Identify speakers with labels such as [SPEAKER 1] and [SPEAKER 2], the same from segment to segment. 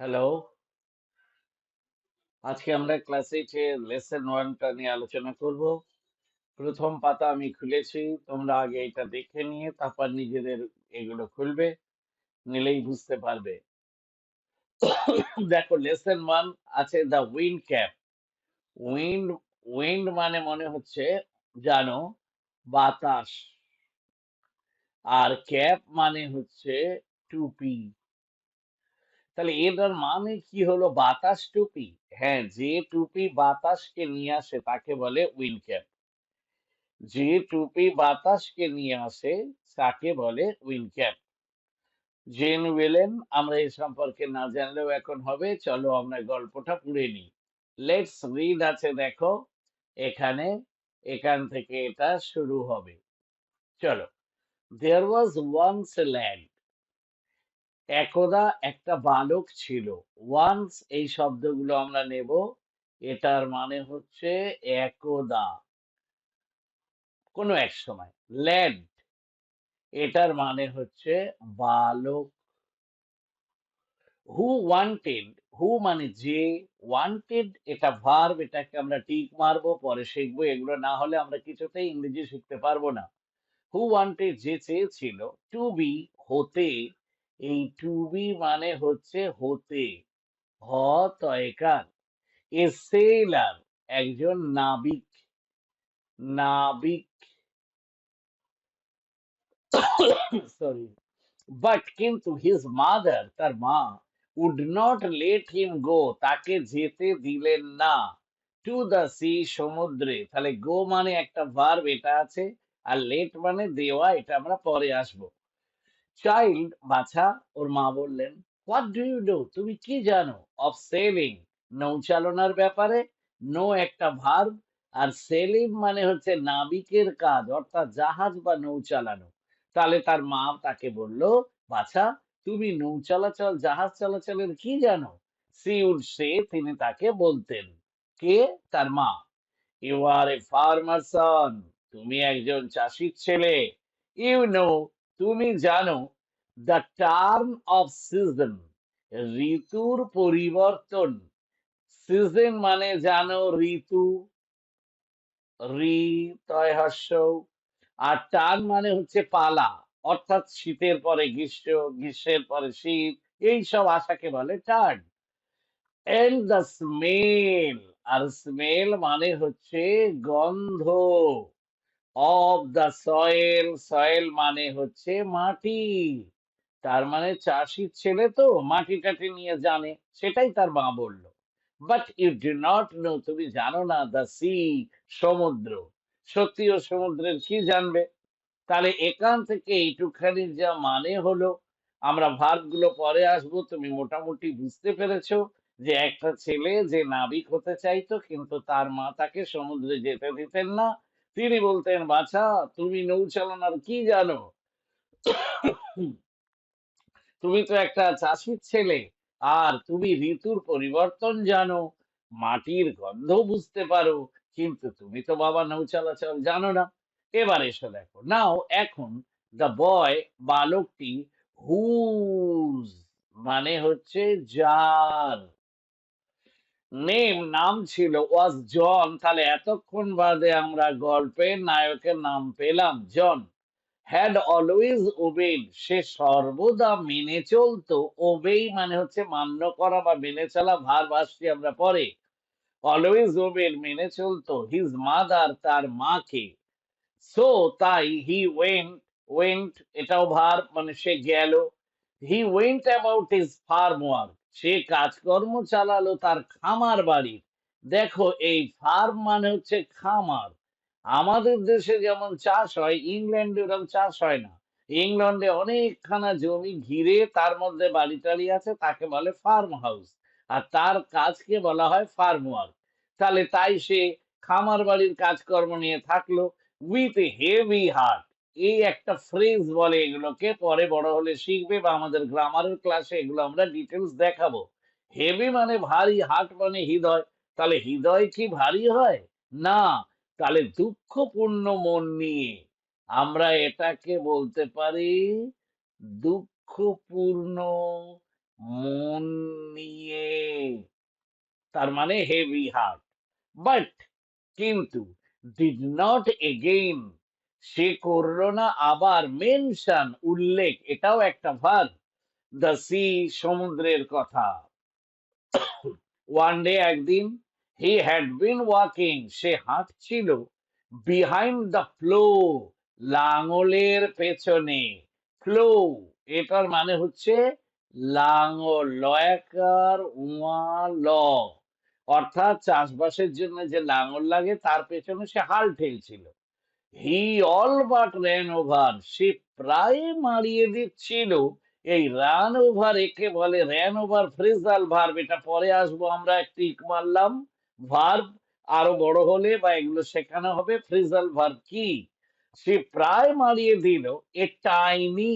[SPEAKER 1] Hello আজকে আমরা class এইটে লেসন ওয়ানটা নিয়ে আলোচনা করব। প্রথম পাতা আমি খুলেছি, তোমরা আগে এটা দেখে নিয়ে তারপর নিজেদের এগুলো খুলবে, নিলেই বুঝতে পারবে। দেখো লেসন ওয়ান আছে the wind cap wind wind মানে মনে হচ্ছে, জানো, বাতাস। আর ক্যাপ মানে হচ্ছে টুপি। তাহলে এটার মানে কি হলো? বাতাস টুপি। হ্যাঁ যে টুপি বাতাসকে নিয়ে আসে, তাকে বলে উইন্ড ক্যাপ যে টুপি বাতাসকে নিয়ে আসে, তাকে বলে উইন্ড ক্যাপ জেন ওয়েলেন, আমরা এই সম্পর্কে না জানলেও এখন হবে, চলো আমরা গল্পটা পড়ে নিই। লেটস রিড আছে, দেখো, এখানে, এখান থেকে এটা শুরু হবে। চলো দেয়ার ওয়াজ ওয়ান্স ল্যান্ড একদা একটা বালক ছিল। ওয়ান্স এই শব্দগুলো আমরা নেব, এটার মানে হচ্ছে একদা। কোনো এক সময়। ল্যান্ড এটার মানে হচ্ছে বালক। হু ওয়ান্টেড হু মানে যে ওয়ান্টেড এটা ভার্ব এটাকে আমরা টিক মারবো, পরে শিখব, এগুলো না হলে আমরা কিছুতেই ইংরেজি শিখতে পারব না। হু ওয়ান্টেড যে চেয়েছিল টু বি হতে এই টু বি মানে হচ্ছে হতে, হ, তয়কার এ সেলার একজন নাবিক নাবিক সরি বাট কিন্তু হিজ মাদার তার মা would not let him go তাকে যেতে দিলেন না টু দ্য সি সমুদ্রে, তাহলে গো মানে একটা ভার্ব এটা আছে, আর লেট মানে দেওয়া, এটা আমরা পরে আসব। চাইল্ড বাছা, ওর মা বললেন হোয়াট ডু ইউ ডু তুমি কি জানো অফ সেলিং নৌচালনার ব্যাপারে? নো একটা ভার্ব আর সেলিং মানে হচ্ছে নাবিকের কাজ, অর্থাৎ জাহাজ বা নৌ তাহলে তার মা তাকে বলল, বাছা, তুমি নৌ জাহাজ চলাচলের কি জানো? সি সে তিনি তাকে বলতেন। কে? তার মা। ইউ আর এ ফার্মার সন তুমি একজন চাষির ছেলে। ইউ নো তুমি জানো দ্য টার্ম অফ সিজন ঋতুর পরিবর্তন। সিজন মানে জানো, ঋতু আর টার্ম মানে হচ্ছে পালা, অর্থাৎ শীতের পরে গ্রীষ্ম, গ্রীষ্মের পরে শীত, এই সব আশাকে বলে টার্ন এন্ড দ্য স্মেল আর স্মেল মানে হচ্ছে গন্ধ। অফ দ্য সয়েল সয়েল মানে হচ্ছে মাটি। তার মানে চাষির ছেলে তো মাটি টাটি নিয়ে জানে, সেটাই তার মা বলল। But you do not know তুমি জানো না দ্য সি সমুদ্র। সত্যি ও সমুদ্রের কি জানবে? তাহলে এখান থেকে এইটুখানি যা মানে হলো, আমরা ভার্বগুলো পরে আসব, তুমি মোটামুটি বুঝতে পেরেছ যে একটা ছেলে যে নাবিক হতে চাইতো, কিন্তু তার মা তাকে সমুদ্রে যেতে দিতেন না তিনি বলতেন, বাছা, তুমি নৌচালনার কি জানো? তুমি তো একটা চাষির ছেলে, আর তুমি ঋতুর পরিবর্তন জানো, মাটির গন্ধ বুঝতে পারো, কিন্তু তুমি তো বাবা নৌ চলাচল জানো না। এবার এসে দেখো, নাও এখন দ্য বয় বালকটি হুজ মানে হচ্ছে যার। নেম, নাম ছিল ওয়াজ জন। তাহলে এতক্ষণ বাদে আমরা গল্পের নায়কের নাম পেলাম জন। হ্যাড অলওয়েজ ওবেড সে সর্বদা মেনে চলতো। ওবেই মানে হচ্ছে মান্য করা বা মেনে চলা ভার আসছি আমরা পরে। অলওয়েজ ওবেড মেনে চলতো হিজ মাদার তার মাকে। সো তাই হি ওয়েন্ট ওয়েন্ট এটাও ভার মানে সে গেল। He went about his farm work সে কাজকর্ম চালালো তার খামার বাড়ির দেখো, এই ফার্ম মানে হচ্ছে খামার। আমাদের দেশে যেমন চাষ হয় ইংল্যান্ডে ওরকম চাষ হয় না। ইংল্যান্ডে অনেকখানা জমি ঘিরে তার মধ্যে বাড়ি টাড়ি আছে, তাকে বলে ফার্ম হাউস আর তার কাজকে বলা হয় ফার্ম ওয়ার্ক তাহলে তাই সে খামার বাড়ির কাজকর্ম নিয়ে থাকল উইথ হেভি হার্ট এই একটা ফ্রেজ বলে এগুলোকে, পরে বড় হলে শিখবে বা আমাদের গ্রামারের ক্লাসে এগুলো আমরা ডিটেলস দেখাবো। হেভি মানে ভারী হার্ট মানে হৃদয়। তাহলে হৃদয় কি ভারী হয়? না। তাহলে দুঃখপূর্ণ মন নিয়ে আমরা এটাকে বলতে পারি দুঃখপূর্ণ মন নিয়ে। তার মানে হেভি হার্ট বাট কিন্তু ডিড নট এগেইন সে করল না, আবার মেনশন উল্লেখ, এটাও একটা ভার দ্য সি সমুদ্রের কথা। ওয়ান ডে একদিন হি হ্যাড বিন ওয়াকিং সে হাঁটছিল বিহাইন্ড দ্য ফ্লো লাঙলের পেছনে। ফ্লো এটার মানে হচ্ছে লাঙল, লয়াকার উয়া ল অর্থাৎ চাষবাসের জন্য যে লাঙল লাগে, তার পেছনে সে হাল ঠেলছিল। He all but ran over সে প্রায় মারিয়ে দিচ্ছিল এই রান ওভার একে বলে র্যান ওভার ফ্রেজাল ভার্ব এটা পরে আসব আমরা টিক মারলাম ভার্ব আরও বড় হলে বা এগুলো শেখানো হবে ফ্রেজাল ভার্ব কি সে প্রায় মারিয়ে দিল এ টাইনি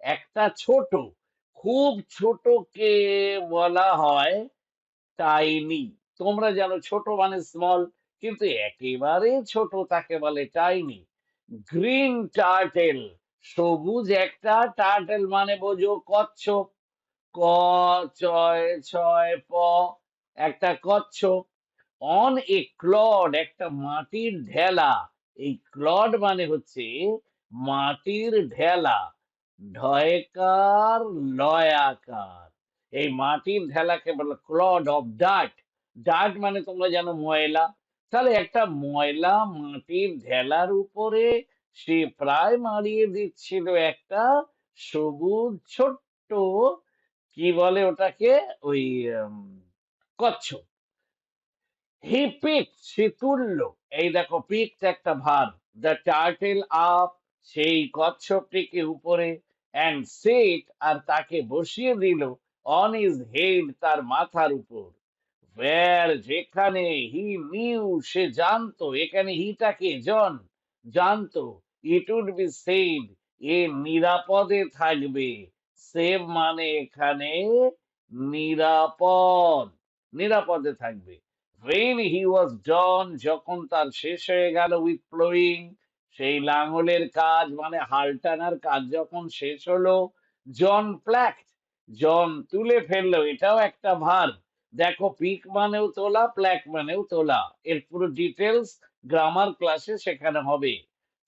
[SPEAKER 1] একটা ছোট খুব ছোটকে বলা হয় টাইনি তোমরা জানো ছোট মানে স্মল কিন্তু একেবারে ছোট তাকে বলে টাইনি। গ্রিন টার্টেল, সবুজ একটা টার্টেল মানে বোঝো কচ্ছপ। ক ছয় ছয় প, একটা কচ্ছপ। অন এ ক্লড, একটা মাটির ঢেলা। এই ক্লড মানে হচ্ছে মাটির ঢেলা। ঢয়কার, লয়াকার। এই মাটির ঢেলাকে বলে ক্লড অফ ডাট ডাট মানে তোমরা জানো ময়লা। তাহলে একটা ময়লা মাটির ঢেলার উপরে সে প্রায় মারিয়ে দিচ্ছিল একটা সবুজ ছোট্ট কি বলে ওটাকে? ওই উম, কচ্ছপ। হি পিক সে তুললো এই দেখো পিক একটা ভার দ্য টার্টেল আপ সেই কচ্ছপটিকে উপরে অ্যান্ড সেট আর তাকে বসিয়ে দিল অন ইজ হেড তার মাথার উপর। ওয়ার যেখানে হি নিউ সে জানতো। এখানে হিটাকে জন। জানতো। It would be said a নিরাপদে থাকবে। সেভ মানে এখানে নিরাপদ। নিরাপদে থাকবে। When he was done, যখন তার শেষ হয়ে গেল উইথ প্লোয়িং সেই লাঙলের কাজ মানে হাল টানার কাজ যখন শেষ হলো, জন প্ল্যাক জন তুলে ফেলল। এটাও একটা ভার দেখো পিক মানেও তোলা প্ল্যাক মানেও তোলা। এর পুরো ডিটেলস গ্রামার ক্লাসে সেখানে হবে।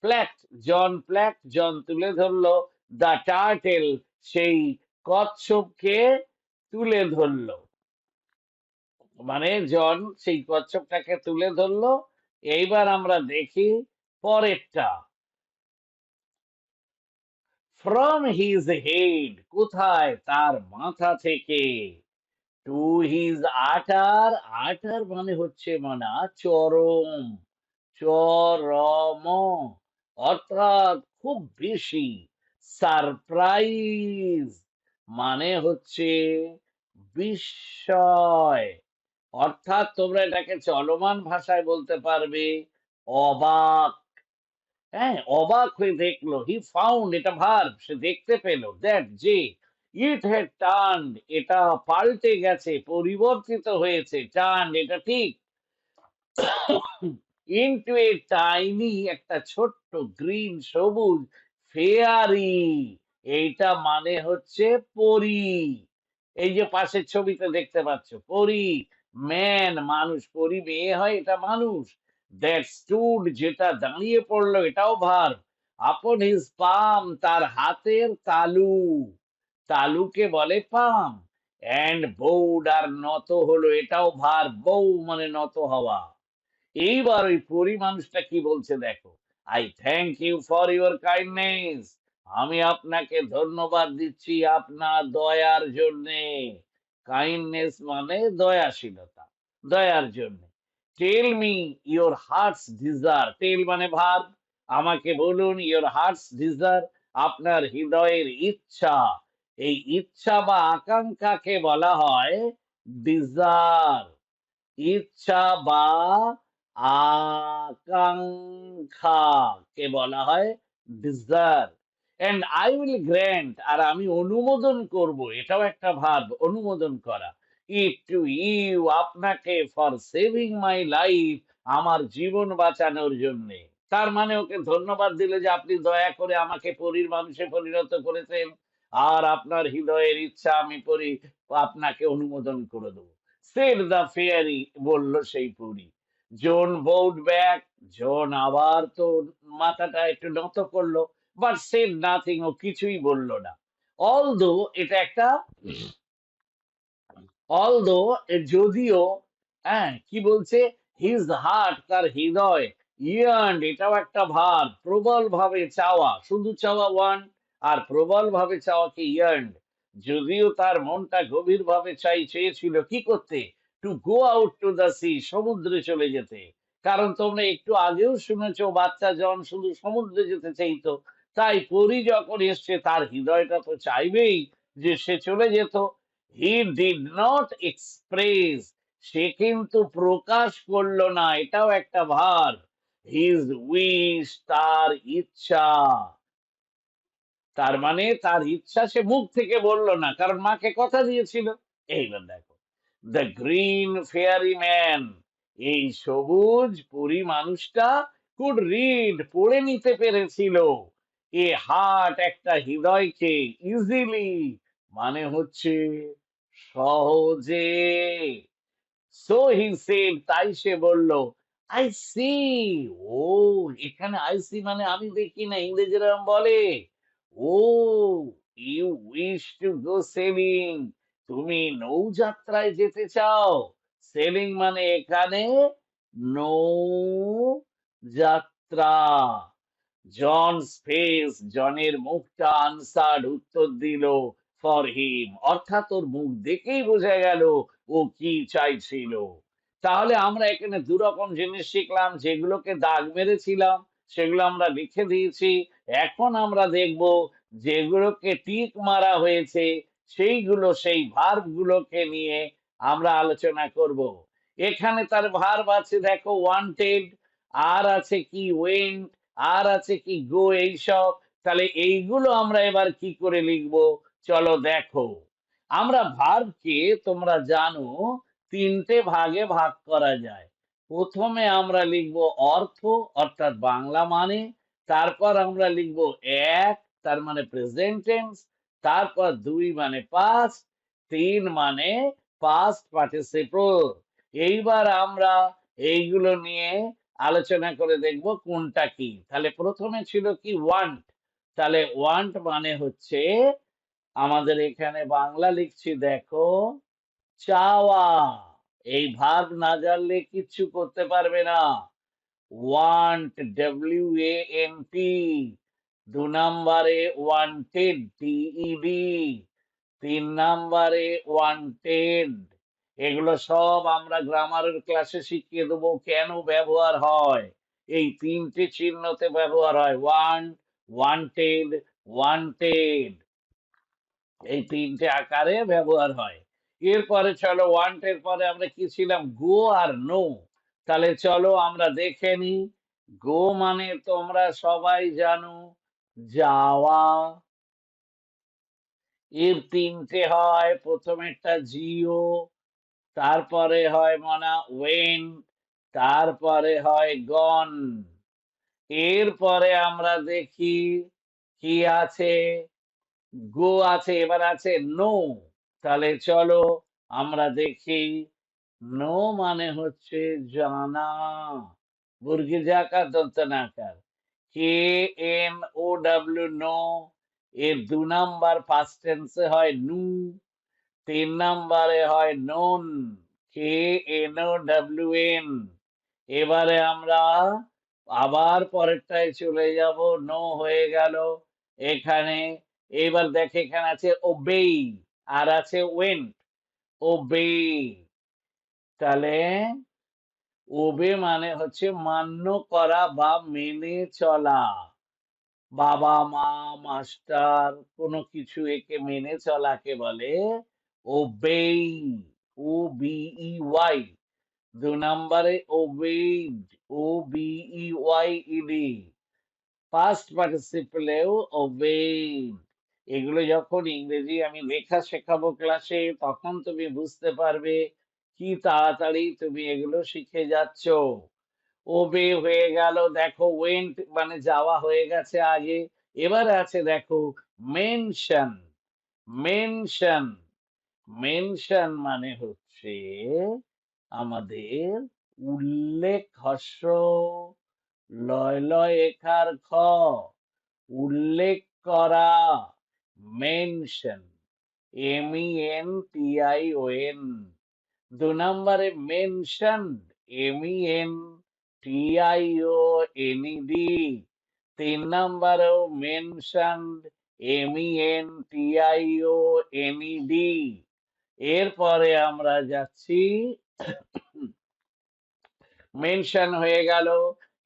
[SPEAKER 1] প্ল্যাক জন প্ল্যাক জন তুলে ধরলো। দ্য টার্টেল সেই কচ্ছপকে তুলে ধরলো। মানে জন সেই কচ্ছপটাকে তুলে ধরলো। এইবার আমরা দেখি পরেরটা। ফ্রম হিজ হেড কোথায়? তার মাথা থেকে। টু হিজ আটার আটার মানে হচ্ছে মানে চরম চরম। অর্থাৎ খুব বেশি সারপ্রাইজ মানে হচ্ছে বিস্ময়। অর্থাৎ তোমরা এটাকে চলমান ভাষায় বলতে পারবে অবাক। হ্যাঁ অবাক হয়ে দেখল হি ফাউন্ড এটা ভার্ব সে দেখতে পেল দ্যাট যে। ইট হ্যাড টার্ন এটা পাল্টে গেছে, পরিবর্তিত হয়েছে টার্ন এটা ঠিক। ইনটু এ টাইনি একটা ছোট্ট গ্রিন সবুজ ফেয়ারি এইটা মানে হচ্ছে পরি। এই যে পাশের ছবিতে দেখতে পাচ্ছ, পরি ম্যান মানুষ, পরি, মেয়ে হয়, এটা মানুষ। দ্যাট স্টুড যেটা দাঁড়িয়ে পড়ল, এটাও ভার। আপন হিজ পাম তার হাতের তালু। তালুকে বলে পাম। অ্যান্ড বৌড আর নত হলো এটাও ভার বউ মানে নত হওয়া। এইবার ওই পরি মানুষটা কি বলছে দেখো I thank you for your kindness আমি আপনাকে ধন্যবাদ দিচ্ছি আপনার দয়ার জন্যে। কাইন্ডনেস মানে দয়াশীলতা, দয়ার জন্য। Tell me your hearts desire tell মানে ভাব আমাকে বলুন ইওর হার্টস ডিজার আপনার হৃদয়ের ইচ্ছা। এই ইচ্ছা বা আকাঙ্ক্ষাকে বলা হয় ডিজার ইচ্ছা বা আকাঙ্ক্ষা কে বলা হয় desire and I will grant আর আমি অনুমোদন করব, এটাও একটা ভাব, অনুমোদন করা। ইট টু ইউ আপনাকে ফর সেভিং মাই লাইফ আমার জীবন বাঁচানোর জন্য। তার মানে ওকে ধন্যবাদ দিলে যে আপনি দয়া করে আমাকে পরীর মানুষে পরিণত করেছেন। আর আপনার হৃদয়ের ইচ্ছা আমি পড়ি আপনাকে অনুমোদন করে দেবো। সেড দ্য ফেয়ারি বলল সেই পুরী। জোন বোর্ড ব্যাক জোন আবার তো মাথাটা একটু নত করল বাট সেড নাথিং ও কিছুই বলল না। অলদো এটা একটা অলদো যদিও হ্যাঁ কি বলছে? হিজ হার্ট তার হৃদয় ইয়ার্ন এটাও একটা ভার প্রবল ভাবে চাওয়া, শুধু চাওয়া ওয়ান আর প্রবল ভাবে চাওয়া কি ইয়ার্ন যদিও তার মনটা গভীর ভাবে চাই, চেয়েছিল কি করতে? To go out to the sea সমুদ্রে চলে যেতে। কারণ তোমরা একটু আগেও শুনেছো, বাচ্চা জন শুধু সমুদ্রে যেতে চাইতো। তাই পরি যখন এসছে, তার হৃদয়টা তো চাইবেই যে সে চলে যেত। হি ডিড নট এক্সপ্রেস সে কিন্তু প্রকাশ করল না, এটাও একটা ভার। হিজ উইশ তার ইচ্ছা। তার মানে তার ইচ্ছা সে মুখ থেকে বলল না, কারণ মাকে কথা দিয়েছিল। এইবার দেখো দ্য গ্রিন ফেয়ারি ম্যান এই সবুজ পরি মানুষটা কুড রিড পড়ে নিতে পেরেছিল। এ হার্ট একটা হৃদয়কে ইজিলি মানে হচ্ছে সহজে। সো হি সেড তাই সে বলল আই সি ও এখানে আই সি মানে আমি দেখি না, ইংরেজিরা বলে। ও you wish to go sailing তুমি নৌযাত্রায় যেতে চাও? সেলিং মানে এখানে নৌ যাত্রা জন ফেস জনের মুখটা আনসার্ড উত্তর দিল ফর হিম অর্থাৎ ওর মুখ দেখেই বোঝা গেল ও কি চাইছিল। তাহলে আমরা এখানে দু রকম জিনিস শিখলাম যেগুলোকে দাগ মেরেছিলাম। সেগুলো আমরা লিখে দিয়েছি। এখন আমরা দেখব যেগুলোকে টিক মারা হয়েছে, সেইগুলো সেই ভার্ব গুলোকে নিয়ে আমরা আলোচনা করব। এখানে তার ভার্ব আছে দেখো ওয়ান্টেড, আর আছে কি ওয়েন্ট, আর আছে কি গো এইসব। তাহলে এইগুলো আমরা এবার কি করে লিখব? চলো দেখো। আমরা ভার্বকে তোমরা জানো, তিনটে ভাগে ভাগ করা যায়। প্রথমে আমরা লিখব অর্থ, অর্থাৎ বাংলা মানে তারপর আমরা লিখব এক, তার মানে প্রেজেন্ট টেন্স তারপর দুই মানে পাস্ট তিন মানে পাস্ট পার্টিসিপল এইবার আমরা এইগুলো নিয়ে আলোচনা করে দেখব কোনটা কি। তাহলে প্রথমে ছিল কি ওয়ান্ট তাহলে ওয়ান্ট মানে হচ্ছে, আমাদের এখানে বাংলা লিখছি দেখো, চাওয়া। এই ভার্ব না জানলে কিচ্ছু করতে পারবে না। Want W A N T দু নম্বরে ওয়ান্টেড টিইডি তিন নম্বরে ওয়ান্টেড এগুলো সব আমরা গ্রামারের ক্লাসে শিখিয়ে দেবো কেন ব্যবহার হয়। এই তিনটে চিহ্নতে ব্যবহার হয় ওয়ান ওয়ান্টেড ওয়ান্টেড এই তিনটে আকারে ব্যবহার হয়। এরপরে চলো ওয়ান্টের পরে আমরা কি ছিলাম? গো আর নো তাহলে চলো আমরা দেখে নি। গো মানে তোমরা সবাই জানো, যাওয়া। এর তিনটে হয়, প্রথমেরটা জিও, তারপরে হয় মনা ওয়েন তারপরে হয় গন এরপরে আমরা দেখি, কি আছে? গো আছে, এবার আছে নো তাহলে চলো আমরা দেখি। নো মানে হচ্ছে জানা। বুর্গি জাকার দন্তনাকার K N O W, know. এর দু নাম্বার ফার্স্ট টেন্সে হয় নু। তিন নাম্বারে হয় known. K N O W, N. এবারে আমরা আবার পরেরটায় চলে যাব। নো হয়ে গেল। এখানে, এবার দেখে এখানে আছে ওবেই আর আছে ওয়েন্ট ওবে তাহলে ওবে মানে হচ্ছে মান্য করা বা মেনে চলা। বাবা, মা, মাস্টার কোনো কিছু একে মেনে চলাকে বলে ওবেই ও বিই ওয়াই দু নম্বরে obeyed O B E Y E D past পার্টিসিপেলেও obeyed এগুলো যখন ইংরেজি আমি লেখা শেখাবো ক্লাসে তখন তুমি বুঝতে পারবে কি তাড়াতাড়ি তুমি এগুলো শিখে যাচ্ছ। ওবে হয়ে গেল, দেখো ওয়েন্ট মানে যাওয়া হয়ে গেছে আগে। এবার আছে দেখো মেনশন মেনশন মেনশন মানে হচ্ছে আমাদের উল্লেখ হস্য লয় লয় একার খ, উল্লেখ করা। Mention M N T I O N দু নম্বরে mention M E N T I O N E D তিন নম্বরেও mention M N T I O N E D এরপরে আমরা যাচ্ছি। মেনশন হয়ে গেল।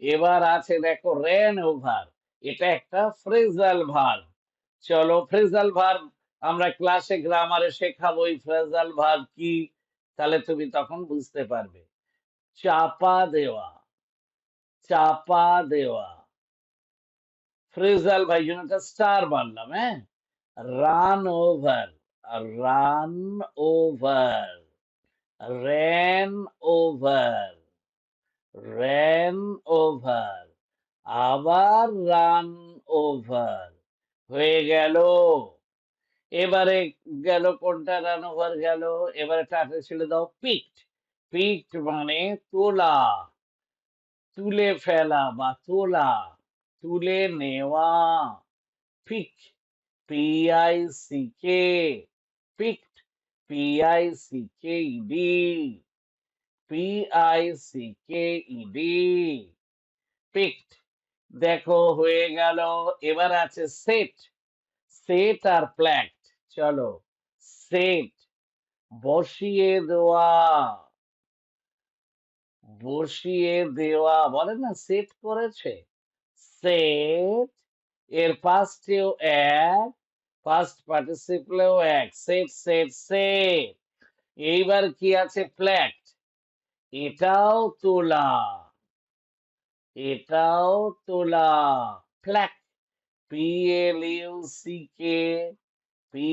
[SPEAKER 1] এবার আছে, দেখো রেন ওভার এটা একটা ফ্রেজাল ভার্ব চলো ফ্রেজাল ভার্ব আমরা ক্লাসে গ্রামারে শেখাবো, এই ফ্রেজাল ভার্ব কি? তাহলে তুমি তখন বুঝতে পারবে। চাপা দেওয়া চাপা দেওয়া। ফ্রেজাল ভাই জন্য একটা স্টার বানলাম হ্যাঁ? Run over run over ran over ran over, আবার রান ওভার হয়ে গেল। এবারে গেল কোনটা? রান ওভার গেল। এবারে টাটা ছেড়ে দাও। পিকড। পিকড মানে তোলা। তুলে ফেলা বা তোলা। তুলে নেওয়া। Pick. P I C K. Picked. P I C K D. P I C K E D picked. দেখো, হয়ে গেল। এবার আছে সেট সেট আর প্ল্যাক্ট চলো সেট বসিয়ে দেওয়া। বসিয়ে দেওয়া। বলে না সেট করেছে? সেট এর পাস্টেও এক ফার্স্ট পার্টিসিপলেও এক। সেট সেট সেট এইবার কি আছে? ফ্ল্যাট এটাও তোলা। এটাও তোলা। Pluck P L U C K P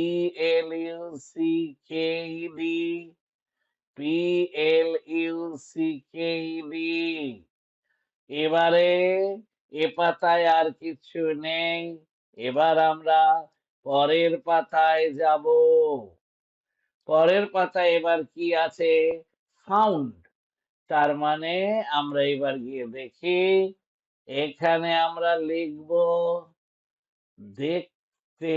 [SPEAKER 1] L U C K D P L U C K D এবারে এ পাতায় আর কিছু নেই। এবার আমরা পরের পাতায় যাব। পরের পাতায় এবার কি আছে? ফাউন্ড তার মানে আমরা এবার গিয়ে দেখি, এখানে আমরা লিখব, দেখতে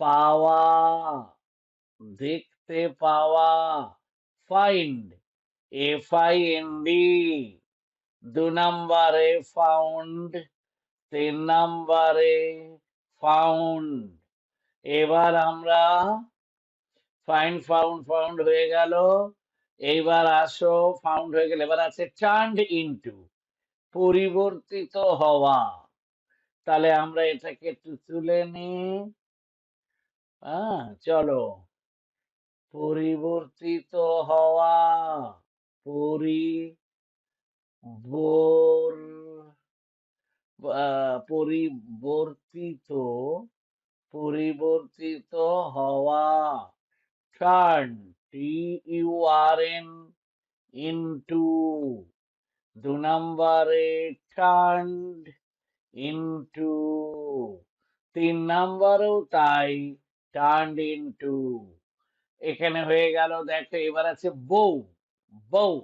[SPEAKER 1] পাওয়া দেখতে পাওয়া find F I N D দু নম্বরে ফাউন্ড তিন নম্বরে ফাউন্ড এবার আমরা ফাইন্ড ফাউন্ড ফাউন্ড হয়ে গেল। এইবার আসো ফাউন্ড হয়ে গেলে। এবার আছে টার্নড ইনটু পরিবর্তিত হওয়া। তাহলে আমরা এটাকে একটু তুলে নিই। হ্যাঁ চলো। পরিবর্তিত হওয়া পরি পরিবর্তিত পরিবর্তিত হওয়া। Turn T U R N into দু নম্বরে টার্নড ইনটু তিন নম্বরেও তাই টার্নড ইনটু এখানে হয়ে গেল, দেখো এবার আছে বউ বউ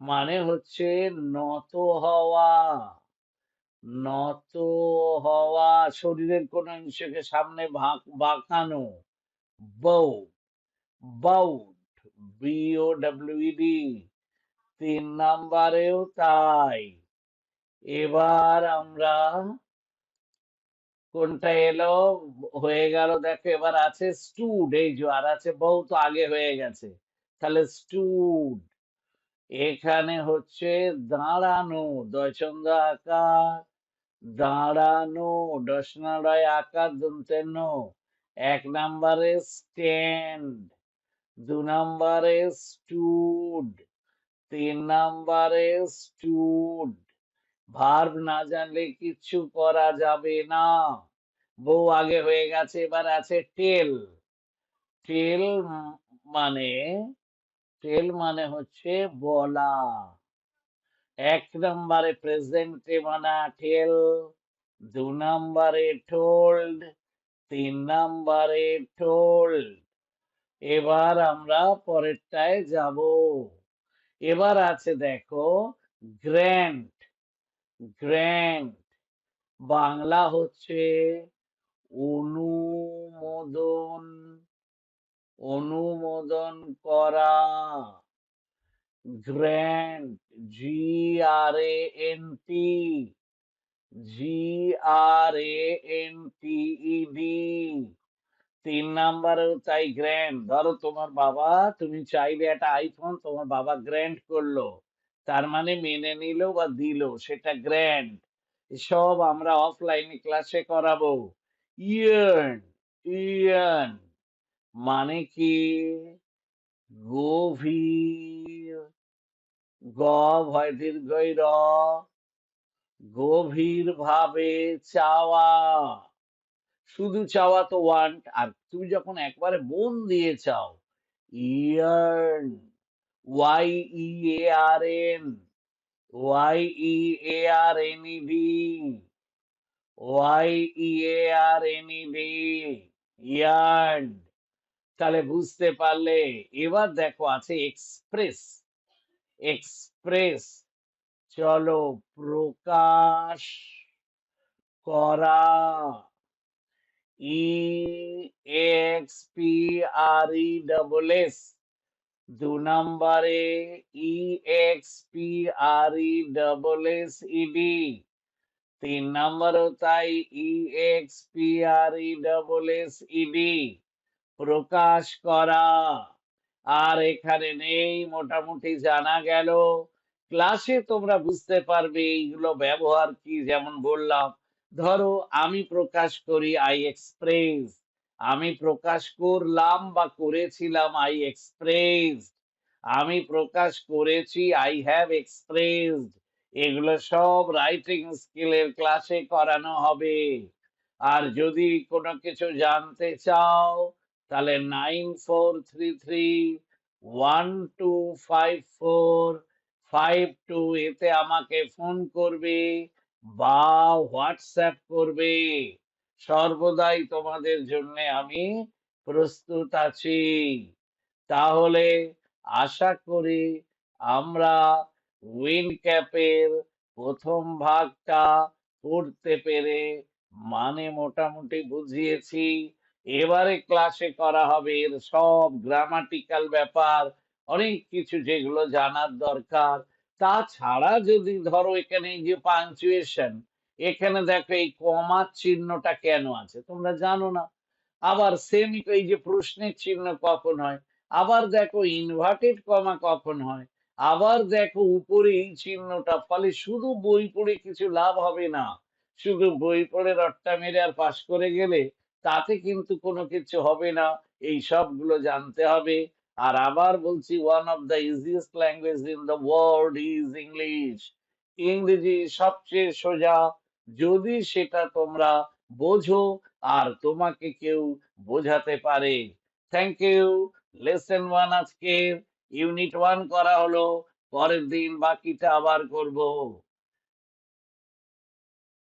[SPEAKER 1] মানে হচ্ছে নত হওয়া নত হওয়া, শরীরের কোন অংশকে সামনে বাঁকানো, বউ বাউড বিও ডব্লিউডি তিন নাম্বারেও তাই। এবার আমরা কোনটা এলো? হয়ে গেল, দেখো, এবার আছে স্টুড এই যে, আর আছে বউ তো আগে হয়ে গেছে। তাহলে স্টুড এখানে হচ্ছে দাঁড়ানো দয়চন্দ আকার, দাঁড়ানো দশনাড়য় আকার দন্তেন এক নাম্বারে স্ট্যান্ড দু নাম্বারে স্টুড তিন নাম্বারে স্টুড ভার্ব না জানলে কিচ্ছু করা যাবে না। বউ আগে হয়ে গেছে, এবার আছে টেল টেল মানে টেল মানে হচ্ছে বলা। এক নম্বরে প্রেজেন্টে মানা টেল দু নম্বরে টোল্ড তিন নাম্বারে টোল্ড এবার আমরা পরেরটায় যাব। এবার আছে দেখো, গ্র্যান্ট। গ্র্যান্ট। বাংলা হচ্ছে অনুমোদন অনুমোদন করা। Grant G R A N T G R A N T E D তিন নাম্বারেও তাই গ্র্যান্ড ধরো তোমার বাবা, তুমি চাইলে একটা আইফোন তোমার বাবা গ্র্যান্ড করল। তার মানে মেনে নিল বা দিল, সেটা গ্র্যান্ড সব আমরা অফলাইনে ক্লাসে করাবো। ইয়ার্ন ইয়ার্ন মানে কি? গভীর। গ ভয় দীর্ঘই র। গভীর ভাবে চাওয়া। শুধু চাওয়া তো ওয়ান্ট আর তুমি যখন একবারে মন দিয়ে চাও yearn Y E A R N Y E A R N E V Y E A R N E V yearn তাহলে বুঝতে পারলে, এবার দেখো আছে এক্সপ্রেস এক্সপ্রেস চলো প্রকাশ করা। E X P R E double S দু নম্বরে E X P R E double S E D তিন নম্বরও তাই E X P R E double S E D প্রকাশ করা। আর এখানে নেই, মোটামুটি জানা গেল। ক্লাসে তোমরা বুঝতে পারবে এইগুলো ব্যবহার কি, যেমন বললাম। ধরো আমি প্রকাশ করি আই এক্সপ্রেস আমি প্রকাশ করলাম বা করেছিলাম আই এক্সপ্রেস আমি প্রকাশ করেছি আই হ্যাভ এক্সপ্রেসড এগুলো সব রাইটিং স্কিলের ক্লাসে করানো হবে। আর যদি কোনো কিছু জানতে চাও, তাহলে nine four three three one two five four five two এতে আমাকে ফোন করবে। বা হোয়াটসঅ্যাপ করবে। সর্বদাই তোমাদের জন্য আমি প্রস্তুত আছি। তাহলে আশা করি আমরা উইন ক্যাপের প্রথম ভাগটা পড়তে পেরে মানে মোটামুটি বুঝিয়েছি। এবারে ক্লাসে করা হবে এর সব গ্রামাটিক্যাল ব্যাপার, অনেক কিছু যেগুলো জানার দরকার। তাছাড়া যদি ধরো এখানে এই যে পাঞ্চুয়েশন এখানে দেখো এই কমার চিহ্নটা কেন আছে? তোমরা জানো না। আবার সেমি এই যে প্রশ্নের চিহ্ন কখন হয়? আবার দেখো ইনভার্টেড কমা কখন হয়? আবার দেখো উপরে এই চিহ্নটা, ফলে শুধু বই পড়ে কিছু লাভ হবে না। শুধু বই পড়ে রট্টা মেরে আর পাশ করে গেলে তাতে কিন্তু কোনো কিছু হবে না। এই সবগুলো জানতে হবে। আর আবার বলছি one of the easiest language in the world is English ইংরেজি সবচেয়ে সোজা। যদি সেটা তোমরা বোঝো আর তোমাকে কেউ বোঝাতে পারে। থ্যাংক ইউ লেসন ওয়ান আজকের। ইউনিট ওয়ান করা হলো। পরের দিন বাকিটা আবার করব।